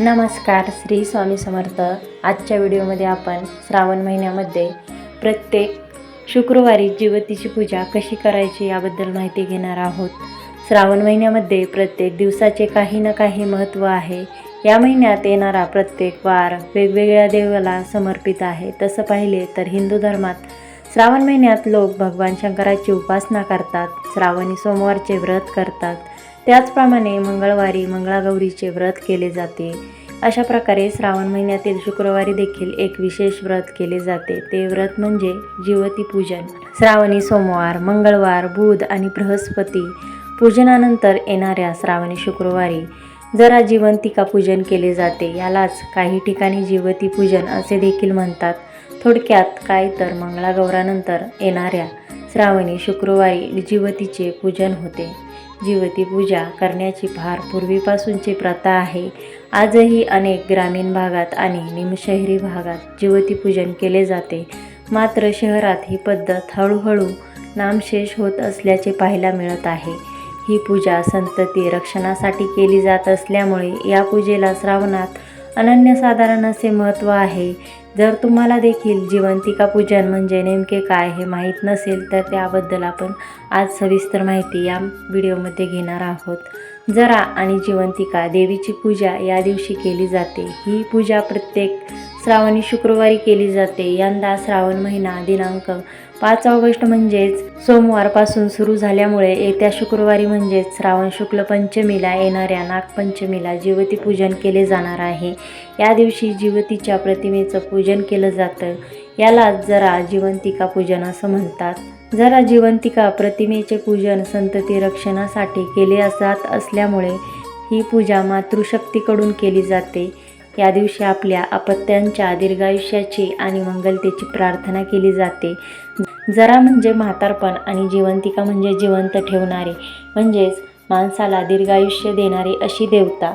नमस्कार श्री स्वामी समर्थ. आजच्या व्हिडिओमध्ये आपण श्रावण महिन्यामध्ये प्रत्येक शुक्रवारी जीवतीची पूजा कशी करायची याबद्दल माहिती घेणार आहोत. श्रावण महिन्यामध्ये प्रत्येक दिवसाचे काही ना काही महत्त्व आहे. या महिन्यात येणारा प्रत्येक वार वेगवेगळ्या देवाला समर्पित आहे. तसं पाहिले तर हिंदू धर्मात श्रावण महिन्यात लोक भगवान शंकराची उपासना करतात श्रावणी सोमवारचे व्रत करतात त्याचप्रमाणे मंगळवारी मंगळागौरीचे व्रत केले जाते. अशा प्रकारे श्रावण महिन्यातील शुक्रवारी देखील एक विशेष व्रत केले जाते. ते व्रत म्हणजे जीवती पूजन. श्रावणी सोमवार मंगळवार बुध आणि बृहस्पती पूजनानंतर येणाऱ्या श्रावणी शुक्रवारी जरा जिवंतिका पूजन केले जाते. यालाच काही ठिकाणी जीवती पूजन असे देखील म्हणतात. थोडक्यात काय तर मंगळागौरानंतर येणाऱ्या श्रावणी शुक्रवारी जीवतीचे पूजन होते. जीवती पूजा करण्याची फार पूर्वीपासूनची प्रथा आहे. आजही अनेक ग्रामीण भागात आणि निमशहरी भागात जीवती पूजन केले जाते. मात्र शहरात ही पद्धत हळूहळू नामशेष होत असल्याचे पाहायला मिळत आहे. ही पूजा संतती रक्षणासाठी केली जात असल्यामुळे या पूजेला श्रावणात अनन्यसाधारण असे महत्त्व आहे. जर तुम्हाला देखील जिवंतिका पूजन म्हणजे नेमके काय हे माहीत नसेल तर त्याबद्दल आपण आज सविस्तर माहिती या व्हिडिओमध्ये घेणार आहोत. जरा आणि जिवंतिका देवीची पूजा या दिवशी केली जाते. ही पूजा प्रत्येक श्रावणी शुक्रवारी केली जाते. यंदा श्रावण महिना दिनांक पाच ऑगस्ट म्हणजेच सोमवारपासून सुरू झाल्यामुळे येत्या शुक्रवारी म्हणजेच श्रावण शुक्ल पंचमीला येणाऱ्या नागपंचमीला जीवती पूजन केले जाणार आहे. या दिवशी जीवतीच्या प्रतिमेचं पूजन केलं जातं. यालाच जरा जिवंतिका पूजन असं म्हणतात. जरा जिवंतिका प्रतिमेचे पूजन संतती रक्षणासाठी केले जात असल्यामुळे ही पूजा मातृशक्तीकडून केली जाते. या दिवशी आपल्या अपत्यांच्या दीर्घायुष्याची आणि मंगलतेची प्रार्थना केली जाते. जरा म्हणजे म्हातारपण आणि जिवंतिका म्हणजे जिवंत ठेवणारे म्हणजेच माणसाला दीर्घायुष्य देणारी अशी देवता.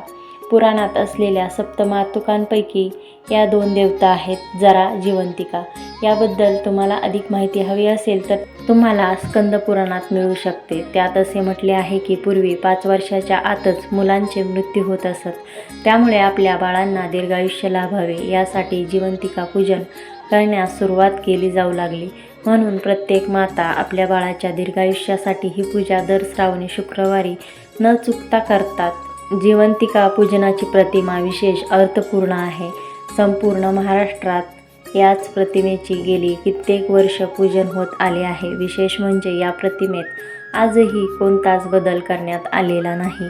पुराणात असलेल्या सप्तमातुकांपैकी या दोन देवता आहेत जरा जिवंतिका. याबद्दल तुम्हाला अधिक माहिती हवी असेल तर तुम्हाला स्कंद पुराणात मिळू शकते. त्यात असे म्हटले आहे की पूर्वी पाच वर्षाच्या आतच मुलांचे मृत्यू होत असत. त्यामुळे आपल्या बाळांना दीर्घायुष्य लाभावे यासाठी जिवंतिका पूजन करण्यास सुरुवात केली जाऊ लागली. म्हणून प्रत्येक माता आपल्या बाळाच्या दीर्घायुष्यासाठी ही पूजा दर श्रावणी शुक्रवारी न चुकता करतात. जिवंतिका पूजनाची प्रतिमा विशेष अर्थपूर्ण आहे. संपूर्ण महाराष्ट्रात याच प्रतिमेची गेली कित्येक वर्ष पूजन होत आले आहे. विशेष म्हणजे या प्रतिमेत आजही कोणताच बदल करण्यात आलेला नाही.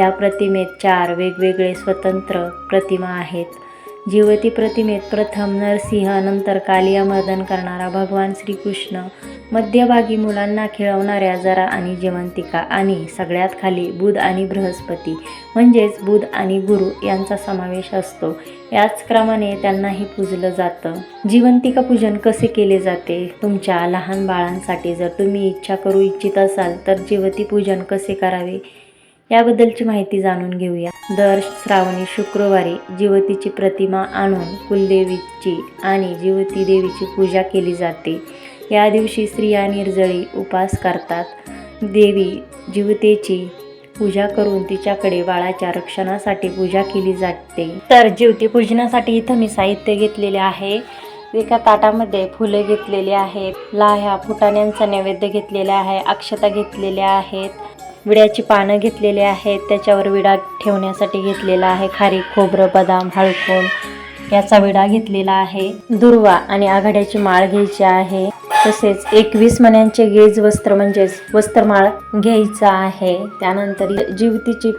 या प्रतिमेत चार वेगवेगळे स्वतंत्र प्रतिमा आहेत. जीवती प्रतिमेत प्रथम नरसिंह नंतर कालिया मर्दन करणारा भगवान श्रीकृष्ण. मध्यभागी मुलांना खेळवणाऱ्या जरा आणि जिवंतिका आणि सगळ्यात खाली बुध आणि बृहस्पती म्हणजेच बुध आणि गुरु यांचा समावेश असतो. याच क्रमाने त्यांनाही पूजलं जातं. जिवंतिका पूजन कसे केले जाते? तुमच्या लहान बाळांसाठी जर तुम्ही इच्छा करू इच्छित असाल तर जीवती पूजन कसे करावे? याबद्दलची माहिती जाणून घेऊया. दर श्रावणी शुक्रवारी जीवतीची प्रतिमा आणून कुलदेवीची आणि जीवती देवीची पूजा केली जाते. या दिवशी स्त्रिया निर्जळी उपास करतात. देवी जीवतेची पूजा करून तिच्याकडे बाळाच्या रक्षणासाठी पूजा केली जाते. तर जीवती पूजनासाठी इथं मी साहित्य घेतलेले आहे. एका ताटामध्ये फुले घेतलेली आहेत. लाह्या फुटाण्यांचा नैवेद्य घेतलेला आहे. अक्षता घेतलेल्या आहेत. विड्याची पानं घेतलेली आहेत त्याच्यावर विडा ठेवण्यासाठी घेतलेला आहे खारी खोबरं बदाम हळकोण याचा विडा घेतलेला आहे. दुर्वा आणि आघाड्याची माळ घ्यायची आहे. तसेच एकवीस मण्यांचे गेज वस्त्र म्हणजेच वस्त्रमाळ घ्यायचं आहे. त्यानंतर जीवतीची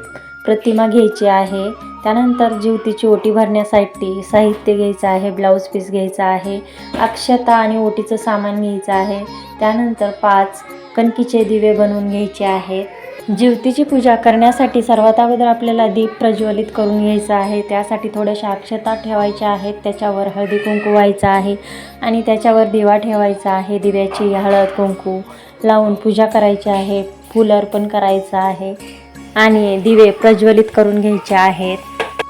प्रतिमा घ्यायची आहे. त्यानंतर जीवतीची ओटी भरण्यासाठी साहित्य घ्यायचं आहे ब्लाऊज पीस घ्यायचा आहे अक्षता आणि ओटीचं सामान घ्यायचं आहे. त्यानंतर पाच कणकीचे दिवे बनवून घ्यायचे आहेत. जीवतीची पूजा करण्यासाठी सर्वात अगोदर आपल्याला दीप प्रज्वलित करून घ्यायचा आहे. त्यासाठी थोड्याशा अक्षता ठेवायच्या आहेत त्याच्यावर हळदी कुंकू व्हायचा आहे आणि त्याच्यावर दिवा ठेवायचा आहे. दिव्याची हळद कुंकू लावून पूजा करायची आहे. फुल अर्पण करायचं आहे आणि दिवे प्रज्वलित करून घ्यायचे आहेत.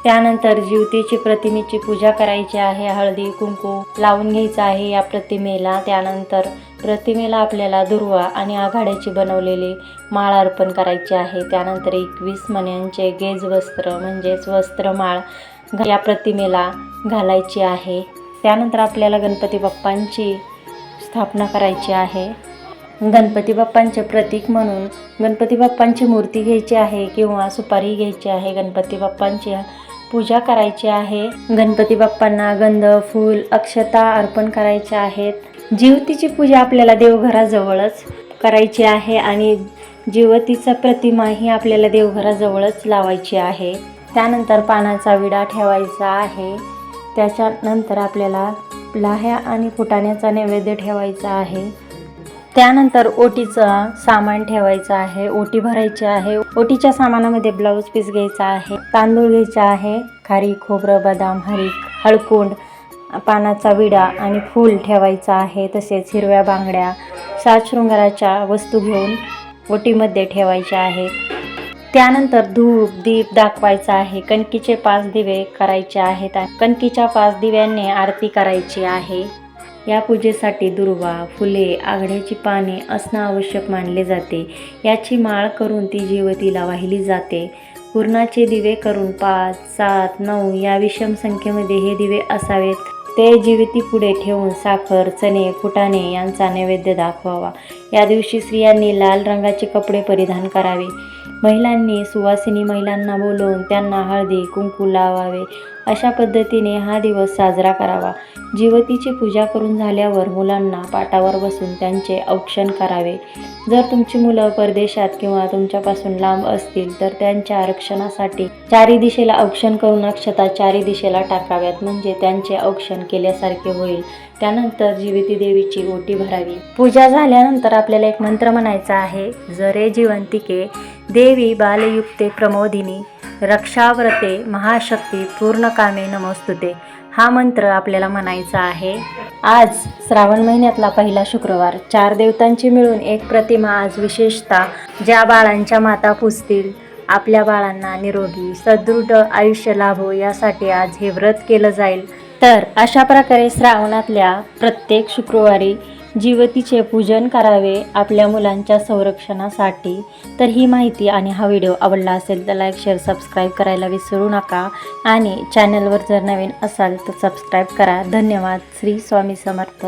त्यानंतर जीवतीची प्रतिमेची पूजा करायची आहे. हळदी कुंकू लावून घ्यायचं आहे या प्रतिमेला. त्यानंतर प्रतिमेला आपल्याला दुर्वा आणि आघाड्याची बनवलेली माळ अर्पण करायची आहे. त्यानंतर एकवीस मण्यांचे गेज वस्त्र म्हणजेच वस्त्रमाळ या प्रतिमेला घालायची आहे. त्यानंतर आपल्याला गणपती बाप्पांची स्थापना करायची आहे. गणपती बाप्पांचे प्रतीक म्हणून गणपती बाप्पांची मूर्ती घ्यायची आहे किंवा सुपारी घ्यायची आहे. गणपती बाप्पांची पूजा करायची आहे. गणपती बाप्पांना गंध फूल अक्षता अर्पण करायचे आहेत. जीवतीची पूजा आपल्याला देवघराजवळच करायची आहे आणि जीवतीचा प्रतिमाही आपल्याला देवघराजवळच लावायची आहे. त्यानंतर पानाचा विडा ठेवायचा आहे. त्याच्यानंतर आपल्याला लाह्या आणि फुटाण्याचा नैवेद्य ठेवायचा आहे. त्यानंतर ओटीचं सामान ठेवायचं आहे ओटी भरायची आहे. ओटीच्या सामानामध्ये ब्लाऊज पीस घ्यायचा आहे तांदूळ घ्यायचा आहे खारी खोबरं बदाम हरीक हळकुंड पानाचा विडा आणि फूल ठेवायचा आहे तसेच हिरव्या बांगड्या साजशृंगाराच्या वस्तू घेऊन ओटीमध्ये ठेवायच्या आहेत त्यानंतर धूप दीप दाखवायचा आहे कणकीचे पाच दिवे करायचे आहेत. कणकीच्या पाच दिव्यांनी आरती करायची आहे. या पूजेसाठी दुर्वा फुले आघड्याची पाने असणं आवश्यक मानले जाते. याची माळ करून ती जीवतीला वाहिली जाते. पूर्णाचे दिवे करून पाच सात नऊ या विषम संख्येमध्ये हे दिवे असावेत. ते जीविती पुढे ठेवून साखर चणे फुटाणे यांचा नैवेद्य दाखवावा. या दिवशी स्त्रियांनी लाल रंगाचे कपडे परिधान करावे. महिलांनी सुवासिनी महिलांना बोलवून त्यांना हळदी कुंकू लावावे. अशा पद्धतीने हा दिवस साजरा करावा. जीवतीची पूजा करून झाल्यावर मुलांना पाटावर बसून त्यांचे औक्षण करावे. जर तुमची मुलं परदेशात किंवा तुमच्यापासून लांब असतील तर त्यांच्या आरक्षणासाठी चारी दिशेला औक्षण करून अक्षता चारी दिशेला टाकाव्यात. म्हणजे त्यांचे औक्षण केल्यासारखे होईल. त्यानंतर जीवती देवीची ओटी भरावी. पूजा झाल्यानंतर आपल्याला एक मंत्र म्हणायचा आहे. जरे जिवंतिके देवी बालयुक्ते प्रमोदिनी रक्षाव्रते महाशक्ती पूर्णकामे नमोस्तुते हा मंत्र आपल्याला म्हणायचा आहे. आज श्रावण महिन्यातला पहिला शुक्रवार. चार देवतांची मिळून एक प्रतिमा आज विशेषतः ज्या बाळांच्या माता पुजतील आपल्या बाळांना निरोगी सदृढ आयुष्य लाभो यासाठी आज हे व्रत केलं जाईल. तर अशा प्रकारे श्रावणातल्या प्रत्येक शुक्रवारी जीवतीचे पूजन करावे आपल्या मुलांच्या संरक्षणासाठी. तर ही माहिती आणि हा व्हिडिओ आवडला असेल तर लाईक शेअर सबस्क्राईब करायला विसरू नका. आणि चॅनलवर जर नवीन असाल तर सबस्क्राईब करा. धन्यवाद. श्री स्वामी समर्थ.